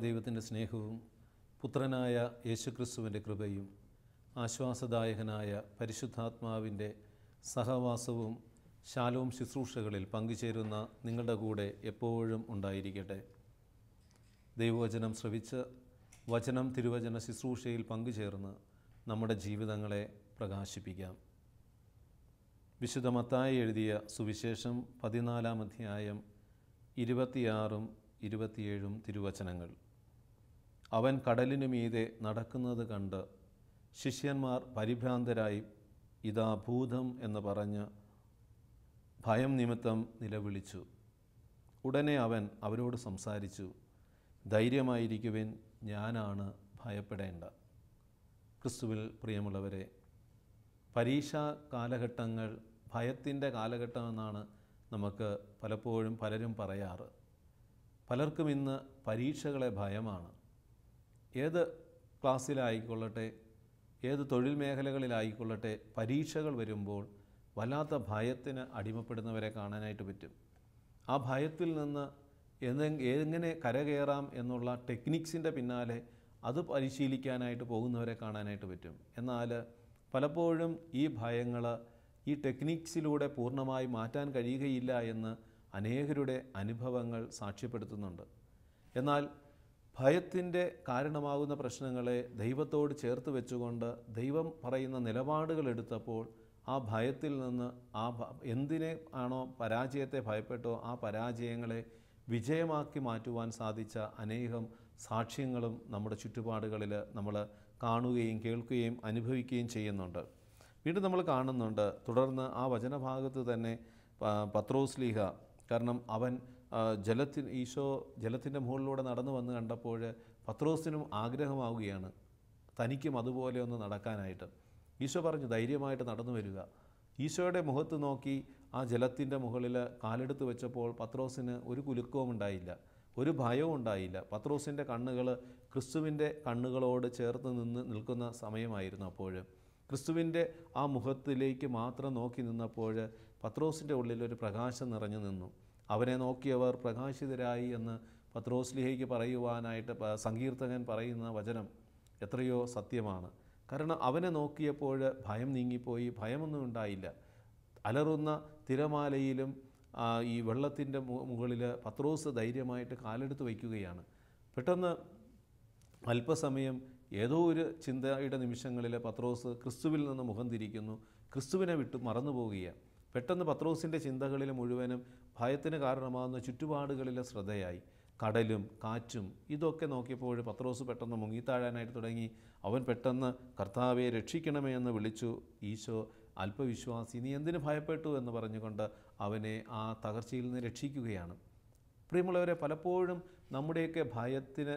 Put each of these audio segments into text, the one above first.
ദൈവത്തിന്റെ സ്നേഹവും പുത്രനായ യേശുക്രിസ്തുവിന്റെ കൃപയും ആശ്വാസദായകനായ പരിശുദ്ധാത്മാവിന്റെ സഹവാസവും ശാലവും ശുശ്രൂഷകളിൽ പങ്കുചേരുന്ന നിങ്ങളുടെ കൂടെ എപ്പോഴും ഉണ്ടായിരിക്കട്ടെ. ദൈവവചനം ശ്രവിച്ച് വചനം തിരുവചന ശുശ്രൂഷയിൽ പങ്കുചേർന്ന് നമ്മുടെ ജീവിതങ്ങളെ പ്രകാശിപ്പിക്കാം. വിശുദ്ധ മത്തായി എഴുതിയ സുവിശേഷം പതിനാലാം അധ്യായം ഇരുപത്തിയാറും ഇരുപത്തിയേഴും തിരുവചനങ്ങൾ. അവൻ കടലിനു മീതെ നടക്കുന്നത് കണ്ട് ശിഷ്യന്മാർ പരിഭ്രാന്തരായി ഇതാ ഭൂതം എന്ന് പറഞ്ഞ് ഭയം നിമിത്തം നിലവിളിച്ചു. ഉടനെ അവൻ അവരോട് സംസാരിച്ചു ധൈര്യമായിരിക്കുവിൻ ഞാനാണ് ഭയപ്പെടേണ്ട. ക്രിസ്തുവിൽ പ്രിയമുള്ളവരെ പരീക്ഷാ കാലഘട്ടങ്ങൾ ഭയത്തിന്റെ കാലഘട്ടമെന്നാണ് നമുക്ക് പലപ്പോഴും പലരും പറയാറ്. പലർക്കും ഇന്ന് പരീക്ഷകളെ ഭയമാണ്. ഏത് ക്ലാസ്സിലായിക്കൊള്ളട്ടെ ഏത് തൊഴിൽ മേഖലകളിലായിക്കൊള്ളട്ടെ പരീക്ഷകൾ വരുമ്പോൾ വല്ലാത്ത ഭയത്തിന് അടിമപ്പെടുന്നവരെ കാണാനായിട്ട് പറ്റും. ആ ഭയത്തിൽ നിന്ന് എങ്ങനെ കരകയറാം എന്നുള്ള ടെക്നിക്സിന്റെ പിന്നാലെ അത് പരിശീലിക്കാനായിട്ട് പോകുന്നവരെ കാണാനായിട്ട് പറ്റും. എന്നാൽ പലപ്പോഴും ഈ ഭയങ്ങൾ ഈ ടെക്നിക്സിലൂടെ പൂർണമായി മാറ്റാൻ കഴിയുകയില്ല എന്ന് അനേകരുടെ അനുഭവങ്ങൾ സാക്ഷ്യപ്പെടുത്തുന്നുണ്ട്. എന്നാൽ ഭയത്തിന്റെ കാരണമാകുന്ന പ്രശ്നങ്ങളെ ദൈവത്തോട് ചേർത്ത് വെച്ചുകൊണ്ട് ദൈവം പറയുന്ന നിലപാടുകൾ എടുത്തപ്പോൾ ആ ഭയത്തിൽ നിന്ന് ആ എന്തിനെ ആണോ പരാജയത്തെ ഭയപ്പെട്ടോ ആ പരാജയങ്ങളെ വിജയമാക്കി മാറ്റുവാൻ സാധിച്ച അനേകം സാക്ഷ്യങ്ങളും നമ്മുടെ ചുറ്റുപാടുകളിൽ നമ്മൾ കാണുകയും കേൾക്കുകയും അനുഭവിക്കുകയും ചെയ്യുന്നുണ്ട്. വീണ്ടും നമ്മൾ കാണുന്നുണ്ട്. തുടർന്ന് ആ വചനഭാഗത്ത് തന്നെ പത്രോസ്ലീഹ പത്രോസ് ലീഹ കാരണം അവൻ ആ, ജലത്തിൽ ഈശോ ജലത്തിന്റെ മുകളിലൂടെ നടന്നു വന്ന് കണ്ടപ്പോൾ പത്രോസിനും ആഗ്രഹമാവുകയാണ് തനിക്കും അതുപോലെ ഒന്ന് നടക്കാനായിട്ട്. ഈശോ പറഞ്ഞു ധൈര്യമായിട്ട് നടന്നു വരിക. ഈശോയുടെ മുഖത്ത് നോക്കി ആ ജലത്തിന്റെ മുകളിൽ കാലെടുത്ത് വെച്ചപ്പോൾ പത്രോസിന് ഒരു കുലുക്കവും ഉണ്ടായില്ല ഒരു ഭയവും ഉണ്ടായില്ല. പത്രോസിന്റെ കണ്ണുകൾ ക്രിസ്തുവിന്റെ കണ്ണുകളോട് ചേർത്ത് നിന്ന് നിൽക്കുന്ന സമയമായിരുന്നു അപ്പോൾ. ക്രിസ്തുവിന്റെ ആ മുഖത്തിലേക്ക് മാത്രം നോക്കി നിന്നപ്പോൾ പത്രോസിന്റെ ഉള്ളിൽ ഒരു പ്രകാശം നിറഞ്ഞു നിന്നു. അവനെ നോക്കിയവർ പ്രകാശിതരായി എന്ന് പത്രോസ്ലിഹയ്ക്ക് പറയുവാനായിട്ട് സങ്കീർത്തകൻ പറയുന്ന വചനം എത്രയോ സത്യമാണ്. കാരണം അവനെ നോക്കിയപ്പോൾ ഭയം നീങ്ങിപ്പോയി ഭയമൊന്നും ഉണ്ടായില്ല. അലറുന്ന തിരമാലയിലും ഈ വെള്ളത്തിന്റെ മുകളിൽ പത്രോസ് ധൈര്യമായിട്ട് കാലെടുത്ത് വയ്ക്കുകയാണ്. പെട്ടെന്ന് അല്പസമയം ഏതോ ഒരു ചിന്തയുടെ നിമിഷങ്ങളിൽ പത്രോസ് ക്രിസ്തുവിൽ നിന്ന് മുഖം തിരിക്കുന്നു. ക്രിസ്തുവിനെ വിട്ട് മറന്നു പോവുകയാണ് പെട്ടെന്ന് പത്രോസിന്റെ ചിന്തകളിൽ മുഴുവനും ഭയത്തിന് കാരണമാകുന്ന ചുറ്റുപാടുകളിലെ ശ്രദ്ധയായി. കടലും കാറ്റും ഇതൊക്കെ നോക്കിയപ്പോൾ പത്രോസ് പെട്ടെന്ന് മുങ്ങിത്താഴാനായിട്ട് തുടങ്ങി. അവൻ പെട്ടെന്ന് കർത്താവെ രക്ഷിക്കണമേ എന്ന് വിളിച്ചു. ഈശോ അല്പവിശ്വാസി നീ എന്തിനു ഭയപ്പെട്ടു? എന്ന് പറഞ്ഞുകൊണ്ട് അവനെ ആ തകർച്ചയിൽ നിന്ന് രക്ഷിക്കുകയാണ്. പ്രിയമുള്ളവരെ പലപ്പോഴും നമ്മുടെയൊക്കെ ഭയത്തിന്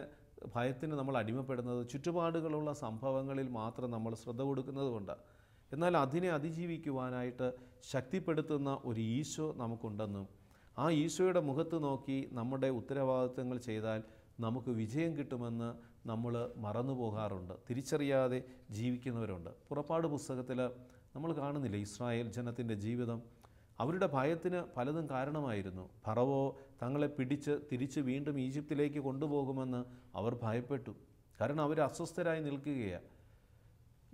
ഭയത്തിന് നമ്മൾ അടിമപ്പെടുന്നത് ചുറ്റുപാടുകളുള്ള സംഭവങ്ങളിൽ മാത്രം നമ്മൾ ശ്രദ്ധ കൊടുക്കുന്നത് കൊണ്ട് എന്നാൽ അതിനെ അതിജീവിക്കുവാനായിട്ട് ശക്തിപ്പെടുത്തുന്ന ഒരു ഈശോ നമുക്കുണ്ടെന്നും ആ ഈശോയുടെ മുഖത്ത് നോക്കി നമ്മുടെ ഉത്തരവാദിത്തങ്ങൾ ചെയ്താൽ നമുക്ക് വിജയം കിട്ടുമെന്ന് നമ്മൾ മറന്നു പോകാറുണ്ട്. തിരിച്ചറിയാതെ ജീവിക്കുന്നവരുണ്ട്. പുറപ്പാട് പുസ്തകത്തിൽ നമ്മൾ കാണുന്നില്ല ഇസ്രായേൽ ജനത്തിന്റെ ജീവിതം? അവരുടെ ഭയത്തിന് പലതും കാരണമായിരുന്നു. ഫറവോ തങ്ങളെ പിടിച്ച് തിരിച്ച് വീണ്ടും ഈജിപ്തിലേക്ക് കൊണ്ടുപോകുമെന്ന് അവർ ഭയപ്പെട്ടു. കാരണം അവർ അസ്വസ്ഥരായി നിൽക്കുകയാണ്.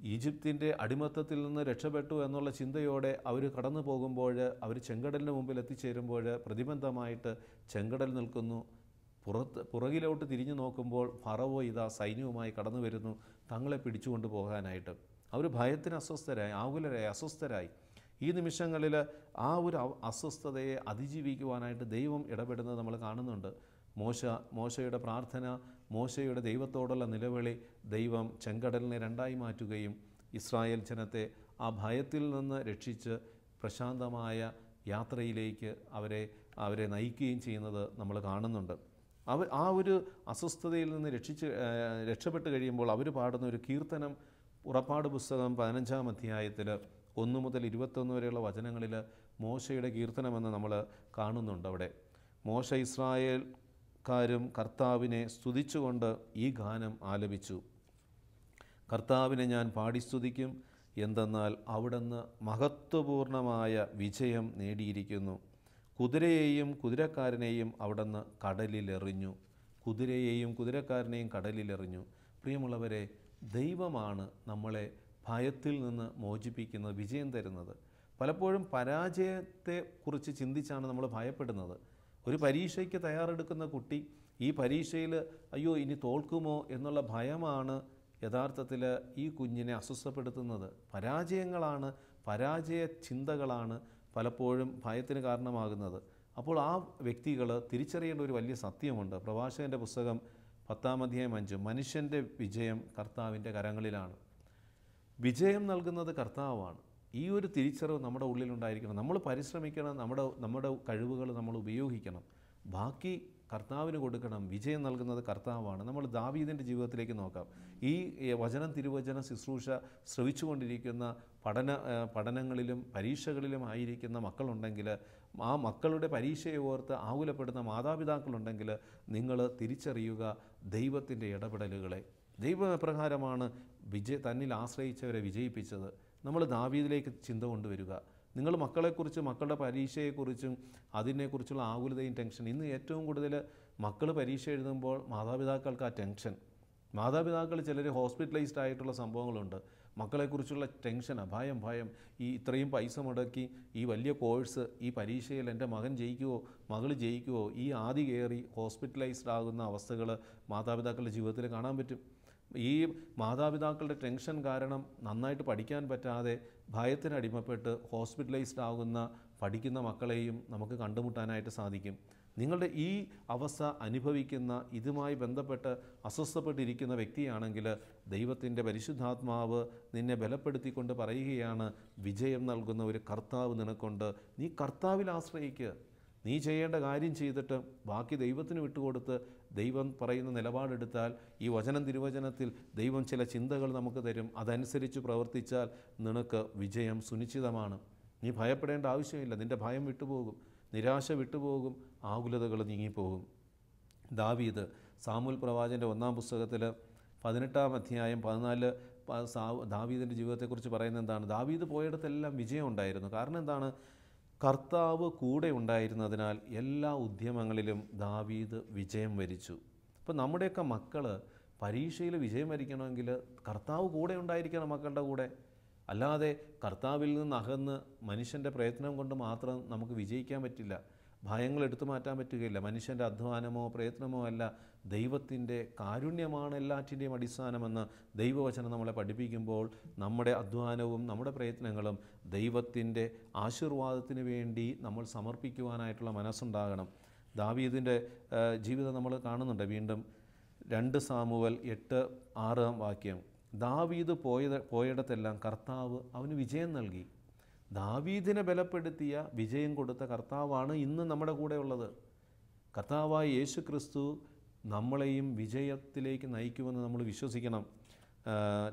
ഈജിപ്തിന്റെ അടിമത്തത്തിൽ നിന്ന് രക്ഷപ്പെട്ടു എന്നുള്ള ചിന്തയോടെ അവർ കടന്നു പോകുമ്പോൾ അവർ ചെങ്കടലിന് മുമ്പിൽ എത്തിച്ചേരുമ്പോൾ പ്രതിബന്ധമായിട്ട് ചെങ്കടൽ നിൽക്കുന്നു. പുറത്ത് പുറകിലോട്ട് തിരിഞ്ഞു നോക്കുമ്പോൾ ഫറവോ ഇതാ സൈന്യവുമായി കടന്നു വരുന്നു. തങ്ങളെ പിടിച്ചുകൊണ്ട് പോകാനായിട്ട്. അവർ ഭയത്തിന് അസ്വസ്ഥരായി ആകുലരായി അസ്വസ്ഥരായി. ഈ നിമിഷങ്ങളിൽ ആ ഒരു അസ്വസ്ഥതയെ അതിജീവിക്കുവാനായിട്ട് ദൈവം ഇടപെടുന്നത് നമ്മൾ കാണുന്നുണ്ട്. മോശ മോശയുടെ പ്രാർത്ഥന മോശയുടെ ദൈവത്തോടുള്ള നിലവിളി ദൈവം ചെങ്കടലിനെ രണ്ടായി മാറ്റുകയും ഇസ്രായേൽ ജനത്തെ ആ ഭയത്തിൽ നിന്ന് രക്ഷിച്ച് പ്രശാന്തമായ യാത്രയിലേക്ക് അവരെ അവരെ നയിക്കുകയും ചെയ്യുന്നത് നമ്മൾ കാണുന്നുണ്ട്. അവർ ആ ഒരു അസ്വസ്ഥതയിൽ നിന്ന് രക്ഷിച്ച് രക്ഷപ്പെട്ട് കഴിയുമ്പോൾ അവർ പാടുന്ന ഒരു കീർത്തനം പുറപ്പാട് പുസ്തകം പതിനഞ്ചാം അധ്യായത്തിൽ ഒന്ന് മുതൽ ഇരുപത്തൊന്ന് വരെയുള്ള വചനങ്ങളിൽ മോശയുടെ കീർത്തനമെന്ന് നമ്മൾ കാണുന്നുണ്ട് അവിടെ. മോശ ഇസ്രായേൽക്കാരും കർത്താവിനെ സ്തുതിച്ചുകൊണ്ട് ഈ ഗാനം ആലപിച്ചു. കർത്താവിനെ ഞാൻ പാടി സ്തുതിക്കും എന്തെന്നാൽ അവിടുന്ന് മഹത്വപൂർണമായ വിജയം നേടിയിരിക്കുന്നു. കുതിരയെയും കുതിരക്കാരനെയും അവിടുന്ന് കടലിലെറിഞ്ഞു. കുതിരയെയും കുതിരക്കാരനെയും കടലിലെറിഞ്ഞു. പ്രിയമുള്ളവരെ ദൈവമാണ് നമ്മളെ ഭയത്തിൽ നിന്ന് മോചിപ്പിക്കുന്നത് വിജയം തരുന്നത്. പലപ്പോഴും പരാജയത്തെ കുറിച്ച് ചിന്തിച്ചാണ് നമ്മൾ ഭയപ്പെടുന്നത്. ഒരു പരീക്ഷയ്ക്ക് തയ്യാറെടുക്കുന്ന കുട്ടി ഈ പരീക്ഷയിൽ അയ്യോ ഇനി തോൽക്കുമോ എന്നുള്ള ഭയമാണ് യഥാർത്ഥത്തിൽ ഈ കുഞ്ഞിനെ അസ്വസ്ഥപ്പെടുത്തുന്നത്. പരാജയങ്ങളാണ് പരാജയ ചിന്തകളാണ് പലപ്പോഴും ഭയത്തിന് കാരണമാകുന്നത്. അപ്പോൾ ആ വ്യക്തികൾ തിരിച്ചറിയേണ്ട ഒരു വലിയ സത്യമുണ്ട്. പ്രഭാഷകന്റെ പുസ്തകം പത്താം അധ്യായം അഞ്ച് മനുഷ്യന്റെ വിജയം കർത്താവിന്റെ കരങ്ങളിലാണ്. വിജയം നൽകുന്നത് കർത്താവാണ്. ഈ ഒരു തിരിച്ചറിവ് നമ്മുടെ ഉള്ളിലുണ്ടായിരിക്കണം. നമ്മൾ പരിശ്രമിക്കണം നമ്മുടെ നമ്മുടെ കഴിവുകൾ നമ്മൾ ഉപയോഗിക്കണം. ബാക്കി കർത്താവിന് കൊടുക്കണം വിജയം നൽകുന്നത് കർത്താവാണ്. നമ്മൾ ദാവീദിന്റെ ജീവിതത്തിലേക്ക് നോക്കാം. ഈ വചനം തിരുവചന ശുശ്രൂഷ ശ്രവിച്ചുകൊണ്ടിരിക്കുന്ന പഠന പഠനങ്ങളിലും പരീക്ഷകളിലും ആയിരിക്കുന്ന മക്കളുണ്ടെങ്കിൽ ആ മക്കളുടെ പരീക്ഷയെ ഓർത്ത് ആകുലപ്പെടുന്ന മാതാപിതാക്കളുണ്ടെങ്കിൽ നിങ്ങൾ തിരിച്ചറിയുക ദൈവത്തിന്റെ ഇടപെടലുകളെ. ദൈവം എപ്രകാരമാണ് വിജയ തന്നിൽ ആശ്രയിച്ചവരെ വിജയിപ്പിച്ചത്. നമ്മൾ ദാവീദിലേക്ക് ചിന്ത കൊണ്ടുവരിക. നിങ്ങൾ മക്കളെക്കുറിച്ച് മക്കളുടെ പരീക്ഷയെക്കുറിച്ചും അതിനെക്കുറിച്ചുള്ള ആകുലതയും ടെൻഷൻ. ഇന്ന് ഏറ്റവും കൂടുതൽ മക്കൾ പരീക്ഷ എഴുതുമ്പോൾ മാതാപിതാക്കൾക്ക് ആ ടെൻഷൻ. മാതാപിതാക്കൾ ചിലർ ഹോസ്പിറ്റലൈസ്ഡ് ആയിട്ടുള്ള സംഭവങ്ങളുണ്ട്. മക്കളെക്കുറിച്ചുള്ള ടെൻഷൻ ഭയം ഭയം ഈ ഇത്രയും പൈസ മുടക്കി ഈ വലിയ കോഴ്സ് ഈ പരീക്ഷയിൽ എന്റെ മകൻ ജയിക്കുമോ മകൾ ജയിക്കുമോ ഈ ആദി കയറി ഹോസ്പിറ്റലൈസ്ഡ് ആകുന്ന അവസ്ഥകൾ മാതാപിതാക്കളുടെ ജീവിതത്തിൽ കാണാൻ പറ്റും. ഈ മാതാപിതാക്കളുടെ ടെൻഷൻ കാരണം നന്നായിട്ട് പഠിക്കാൻ പറ്റാതെ ഭയത്തിന് അടിമപ്പെട്ട് ഹോസ്പിറ്റലൈസ്ഡ് ആകുന്ന പഠിക്കുന്ന മക്കളെയും നമുക്ക് കണ്ടുമുട്ടാനായിട്ട് സാധിക്കും. നിങ്ങളുടെ ഈ അവസ്ഥ അനുഭവിക്കുന്ന ഇതുമായി ബന്ധപ്പെട്ട് അസ്വസ്ഥപ്പെട്ടിരിക്കുന്ന വ്യക്തിയാണെങ്കിൽ ദൈവത്തിന്റെ പരിശുദ്ധാത്മാവ് നിന്നെ ബലപ്പെടുത്തിക്കൊണ്ട് പറയുകയാണ് വിജയം നൽകുന്ന ഒരു കർത്താവ് നിനക്കൊണ്ട്. നീ കർത്താവിൽ ആശ്രയിക്കുക നീ ചെയ്യേണ്ട കാര്യം ചെയ്തിട്ട് ബാക്കി ദൈവത്തിന് വിട്ടുകൊടുത്ത് ദൈവം പറയുന്ന നിലപാടെടുത്താൽ ഈ വചനം തിരുവചനത്തിൽ ദൈവം ചില ചിന്തകൾ നമുക്ക് തരും. അതനുസരിച്ച് പ്രവർത്തിച്ചാൽ നിനക്ക് വിജയം സുനിശ്ചിതമാണ്. നീ ഭയപ്പെടേണ്ട ആവശ്യമില്ല. നിന്റെ ഭയം വിട്ടുപോകും. നിരാശ വിട്ടുപോകും. ആകുലതകൾ നീങ്ങിപ്പോകും. ദാവീദ് സാമുൽ പ്രവാചന്റെ ഒന്നാം പുസ്തകത്തിൽ പതിനെട്ടാം അധ്യായം പതിനാല് ദാവീദിന്റെ ജീവിതത്തെക്കുറിച്ച് പറയുന്നത് എന്താണ്? ദാവീദ് പോയിടത്തെല്ലാം വിജയം ഉണ്ടായിരുന്നു. കാരണം എന്താണ്? കർത്താവ് കൂടെ ഉണ്ടായിരുന്നതിനാൽ എല്ലാ ഉദ്യമങ്ങളിലും ദാവീദ് വിജയം വരിച്ചു. അപ്പോൾ നമ്മുടെയൊക്കെ മക്കൾ പരീക്ഷയിൽ വിജയം വരിക്കണമെങ്കിൽ കർത്താവ് കൂടെ ഉണ്ടായിരിക്കണം മക്കളുടെ കൂടെ. അല്ലാതെ കർത്താവിൽ നിന്ന് അകന്ന് മനുഷ്യന്റെ പ്രയത്നം കൊണ്ട് മാത്രം നമുക്ക് വിജയിക്കാൻ പറ്റില്ല. ഭയങ്ങൾ എടുത്തു മാറ്റാൻ പറ്റുകയില്ല. മനുഷ്യന്റെ അധ്വാനമോ പ്രയത്നമോ അല്ല ദൈവത്തിന്റെ കാരുണ്യമാണ് എല്ലാറ്റിന്റെയും അടിസ്ഥാനമെന്ന് ദൈവവചനം നമ്മളെ പഠിപ്പിക്കുമ്പോൾ നമ്മുടെ അധ്വാനവും നമ്മുടെ പ്രയത്നങ്ങളും ദൈവത്തിന്റെ ആശീർവാദത്തിന് വേണ്ടി നമ്മൾ സമർപ്പിക്കുവാനായിട്ടുള്ള മനസ്സുണ്ടാകണം. ദാവീദിന്റെ ജീവിതം നമ്മൾ കാണുന്നുണ്ട് വീണ്ടും രണ്ട് സാമുവൽ എട്ട് ആറാം വാക്യം. ദാവീദ് പോയത് പോയിടത്തെല്ലാം കർത്താവ് അവന് വിജയം നൽകി. ദാവീദിനെ ബലപ്പെടുത്തിയ വിജയം കൊടുത്ത കർത്താവാണ് ഇന്ന് നമ്മുടെ കൂടെ ഉള്ളത്. കർത്താവായ യേശു ക്രിസ്തു നമ്മളെയും വിജയത്തിലേക്ക് നയിക്കുമെന്ന് നമ്മൾ വിശ്വസിക്കണം.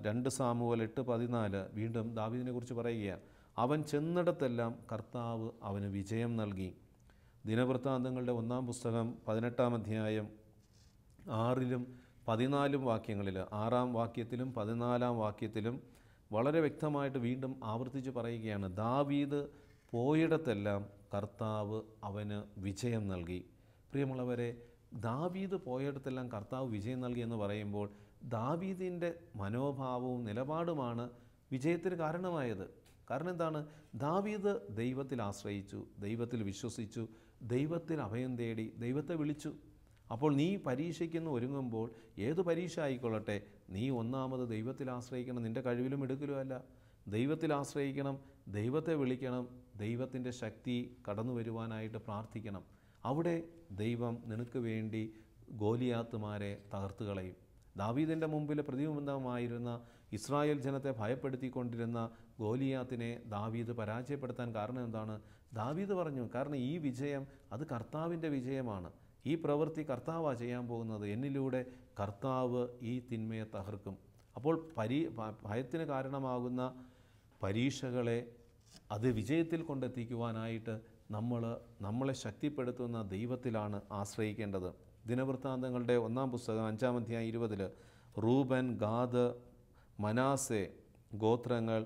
രണ്ട് സാമുവൽ എട്ട് പതിനാല് വീണ്ടും ദാവീദിനെ കുറിച്ച് പറയുകയാണ്. അവൻ ചെന്നിടത്തെല്ലാം കർത്താവ് അവന് വിജയം നൽകി. ദിനവൃത്താന്തങ്ങളുടെ ഒന്നാം പുസ്തകം പതിനെട്ടാം അധ്യായം ആറിലും പതിനാലും വാക്യങ്ങളിൽ ആറാം വാക്യത്തിലും പതിനാലാം വാക്യത്തിലും വളരെ വ്യക്തമായിട്ട് വീണ്ടും ആവർത്തിച്ച് പറയുകയാണ് ദാവീദ് പോയിടത്തെല്ലാം കർത്താവ് അവന് വിജയം നൽകി. പ്രിയമുള്ളവരെ ദാവീദ് പോയിടത്തെല്ലാം കർത്താവ് വിജയം നൽകി എന്ന് പറയുമ്പോൾ ദാവീദിന്റെ മനോഭാവവും നിലപാടുമാണ് വിജയത്തിന് കാരണമായത്. കാരണം എന്താണ്? ദാവീദ് ദൈവത്തിൽ ആശ്രയിച്ചു ദൈവത്തിൽ വിശ്വസിച്ചു ദൈവത്തിൽ അഭയം തേടി ദൈവത്തെ വിളിച്ചു. അപ്പോൾ നീ പരീക്ഷയ്ക്കെന്ന് ഒരുങ്ങുമ്പോൾ ഏത് പരീക്ഷ ആയിക്കൊള്ളട്ടെ? നീ ഒന്നാമത് ദൈവത്തിൽ ആശ്രയിക്കണം നിന്റെ കഴിവിലും എടുക്കലും അല്ല. ദൈവത്തിൽ ആശ്രയിക്കണം ദൈവത്തെ വിളിക്കണം ദൈവത്തിന്റെ ശക്തി കടന്നു വരുവാനായിട്ട് പ്രാർത്ഥിക്കണം. അവിടെ ദൈവം നിനക്ക് വേണ്ടി ഗോലിയാത്തുമാരെ തകർത്ത് കളയും. ദാവീദിന്റെ മുമ്പിൽ പ്രതിബന്ധമായിരുന്ന ഇസ്രായേൽ ജനത്തെ ഭയപ്പെടുത്തിക്കൊണ്ടിരുന്ന ഗോലിയാത്തിനെ ദാവീദ് പരാജയപ്പെടുത്താൻ കാരണം എന്താണ്? ദാവീദ് പറഞ്ഞു കാരണം ഈ വിജയം അത് കർത്താവിന്റെ വിജയമാണ്. ഈ പ്രവൃത്തി കർത്താവാണ് ചെയ്യാൻ പോകുന്നത്. എന്നിലൂടെ കർത്താവ് ഈ തിന്മയെ തകർക്കും. അപ്പോൾ പരീ ഭയത്തിന് കാരണമാകുന്ന പരീക്ഷകളെ അത് വിജയത്തിൽ കൊണ്ടെത്തിക്കുവാനായിട്ട് നമ്മൾ നമ്മളെ ശക്തിപ്പെടുത്തുന്ന ദൈവത്തിലാണ് ആശ്രയിക്കേണ്ടത്. ദിനവൃത്താന്തങ്ങളുടെ ഒന്നാം പുസ്തകം അഞ്ചാം അധ്യായം ഇരുപതിൽ റൂബൻ ഗാദ് മനാസെ ഗോത്രങ്ങൾ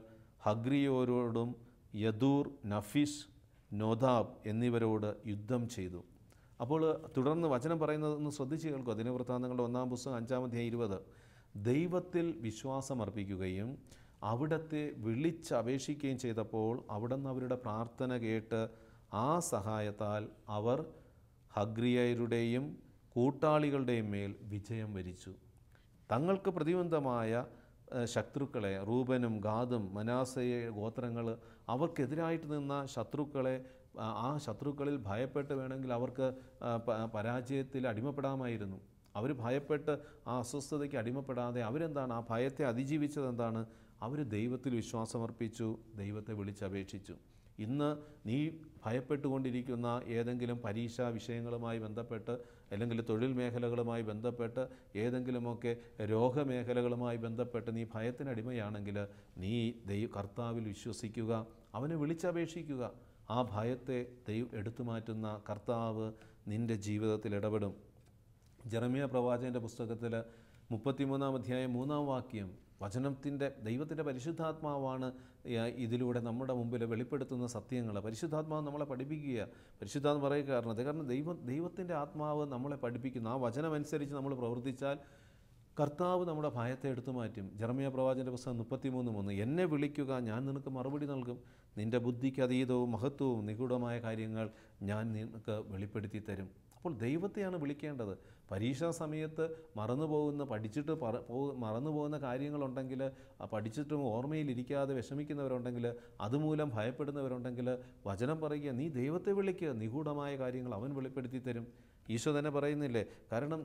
ഹഗ്രിയോരോടും യദൂർ നഫീഷ് നോദാബ് എന്നിവരോട് യുദ്ധം ചെയ്തു. അപ്പോൾ തുടർന്ന് വചനം പറയുന്നത് ഒന്ന് ശ്രദ്ധിച്ച് കേൾക്കുക ദിനവൃത്താന്തങ്ങളുടെ ഒന്നാം പുസ്തകം അഞ്ചാമധ്യായ ഇരുപത്. ദൈവത്തിൽ വിശ്വാസമർപ്പിക്കുകയും അവിടത്തെ വിളിച്ചപേക്ഷിക്കുകയും ചെയ്തപ്പോൾ അവിടുന്ന് അവരുടെ പ്രാർത്ഥന കേട്ട് ആ സഹായത്താൽ അവർ ഹഗ്രിയരുടെയും കൂട്ടാളികളുടെയും മേൽ വിജയം വരിച്ചു. തങ്ങൾക്ക് പ്രതിബന്ധമായ ശത്രുക്കളെ റൂബനും ഗാദും മനാസയെ ഗോത്രങ്ങൾ അവർക്കെതിരായിട്ട് നിന്ന ശത്രുക്കളെ ആ, ശത്രുക്കളിൽ ഭയപ്പെട്ട് വേണമെങ്കിൽ അവർക്ക് പരാജയത്തിൽ അടിമപ്പെടാമായിരുന്നു. അവർ ഭയപ്പെട്ട് ആ അസ്വസ്ഥതയ്ക്ക് അടിമപ്പെടാതെ അവരെന്താണ് ആ ഭയത്തെ അതിജീവിച്ചത് എന്താണ് അവർ ദൈവത്തിൽ വിശ്വാസമർപ്പിച്ചു ദൈവത്തെ വിളിച്ചപേക്ഷിച്ചു. ഇന്ന് നീ ഭയപ്പെട്ടുകൊണ്ടിരിക്കുന്ന ഏതെങ്കിലും പരീക്ഷാ വിഷയങ്ങളുമായി ബന്ധപ്പെട്ട് അല്ലെങ്കിൽ തൊഴിൽ മേഖലകളുമായി ബന്ധപ്പെട്ട് ഏതെങ്കിലുമൊക്കെ രോഗമേഖലകളുമായി ബന്ധപ്പെട്ട് നീ ഭയത്തിനടിമയാണെങ്കിൽ നീ ദൈവ കർത്താവിൽ വിശ്വസിക്കുക അവനെ വിളിച്ചപേക്ഷിക്കുക. ആ ഭയത്തെ ദൈവം എടുത്തു മാറ്റുന്ന കർത്താവ് നിന്റെ ജീവിതത്തിൽ ഇടപെടും. ജെറമിയ പ്രവാചകന്റെ പുസ്തകത്തിൽ മുപ്പത്തിമൂന്നാം അധ്യായം മൂന്നാം വാക്യം വചനത്തിന്റെ ദൈവത്തിന്റെ പരിശുദ്ധാത്മാവാണ് ഇതിലൂടെ നമ്മുടെ മുമ്പിൽ വെളിപ്പെടുത്തുന്ന സത്യങ്ങൾ പരിശുദ്ധാത്മാവ് നമ്മളെ പഠിപ്പിക്കുക. പരിശുദ്ധാത്മ പറയുക കാരണം അത് കാരണം ദൈവം ദൈവത്തിന്റെ ആത്മാവ് നമ്മളെ പഠിപ്പിക്കുന്നു. ആ വചനമനുസരിച്ച് നമ്മൾ പ്രവർത്തിച്ചാൽ കർത്താവ് നമ്മുടെ ഭയത്തെ എടുത്തു മാറ്റും. ജർമ്മിയ പ്രവാചന്റെ പുസ്തകം മുപ്പത്തിമൂന്ന് മൂന്ന് എന്നെ വിളിക്കുക ഞാൻ നിനക്ക് മറുപടി നൽകും. നിന്റെ ബുദ്ധിക്ക് അതീതവും മഹത്വവും നിഗൂഢമായ കാര്യങ്ങൾ ഞാൻ നിനക്ക് വെളിപ്പെടുത്തി തരും. അപ്പോൾ ദൈവത്തെയാണ് വിളിക്കേണ്ടത്. പരീക്ഷാ സമയത്ത് മറന്നു പോകുന്ന പഠിച്ചിട്ട് പറ പോ മറന്നു പോകുന്ന കാര്യങ്ങളുണ്ടെങ്കിൽ പഠിച്ചിട്ടും ഓർമ്മയിലിരിക്കാതെ വിഷമിക്കുന്നവരുണ്ടെങ്കിൽ അതുമൂലം ഭയപ്പെടുന്നവരുണ്ടെങ്കിൽ വചനം പറയുക നീ ദൈവത്തെ വിളിക്കുക നിഗൂഢമായ കാര്യങ്ങൾ അവൻ വെളിപ്പെടുത്തി തരും. ഈശോ തന്നെ പറയുന്നില്ലേ? കാരണം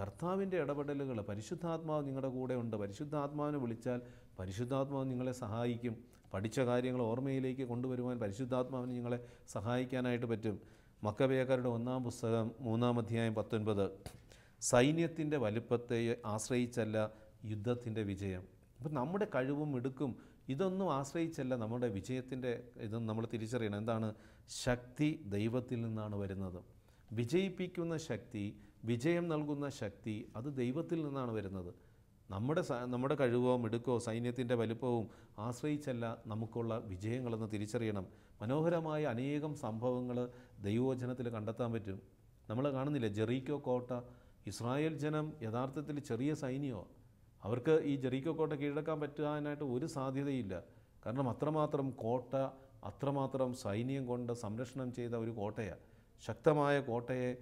കർത്താവിന്റെ ഇടപെടലുകൾ പരിശുദ്ധാത്മാവ് നിങ്ങളുടെ കൂടെ ഉണ്ട് പരിശുദ്ധാത്മാവിനെ വിളിച്ചാൽ പരിശുദ്ധാത്മാവ് നിങ്ങളെ സഹായിക്കും. പഠിച്ച കാര്യങ്ങൾ ഓർമ്മയിലേക്ക് കൊണ്ടുവരുവാൻ പരിശുദ്ധാത്മാവിന് നിങ്ങളെ സഹായിക്കാനായിട്ട് പറ്റും. മക്കബേക്കാരുടെ ഒന്നാം പുസ്തകം മൂന്നാം അധ്യായം പത്തൊൻപത്. സൈന്യത്തിന്റെ വലുപ്പത്തെ ആശ്രയിച്ചല്ല യുദ്ധത്തിന്റെ വിജയം. അപ്പം നമ്മുടെ കഴിവും മിടുക്കും ഇതൊന്നും ആശ്രയിച്ചല്ല നമ്മുടെ വിജയത്തിന്റെ ഇതൊന്നും നമ്മൾ തിരിച്ചറിയണം. എന്താണ്? ശക്തി ദൈവത്തിൽ നിന്നാണ് വരുന്നത്. വിജയിപ്പിക്കുന്ന ശക്തി വിജയം നൽകുന്ന ശക്തി അത് ദൈവത്തിൽ നിന്നാണ് വരുന്നത്. നമ്മുടെ നമ്മുടെ കഴിവോ മിടുക്കോ സൈന്യത്തിന്റെ വലുപ്പവും ആശ്രയിച്ചല്ല നമുക്കുള്ള വിജയങ്ങളെന്ന് തിരിച്ചറിയണം. മനോഹരമായ അനേകം സംഭവങ്ങൾ ദൈവോചനത്തിൽ കണ്ടെത്താൻ പറ്റും. നമ്മൾ കാണുന്നില്ല? ജെറീക്കോ കോട്ട. ഇസ്രായേൽ ജനം യഥാർത്ഥത്തിൽ ചെറിയ സൈന്യമോ അവർക്ക് ഈ ജെറീക്കോ കോട്ട കീഴടക്കാൻ പറ്റാനായിട്ട് ഒരു സാധ്യതയില്ല. കാരണം അത്രമാത്രം കോട്ട അത്രമാത്രം സൈന്യം കൊണ്ട് സംരക്ഷണം ചെയ്ത ഒരു കോട്ടയാണ് ശക്തമായ കോട്ടയെ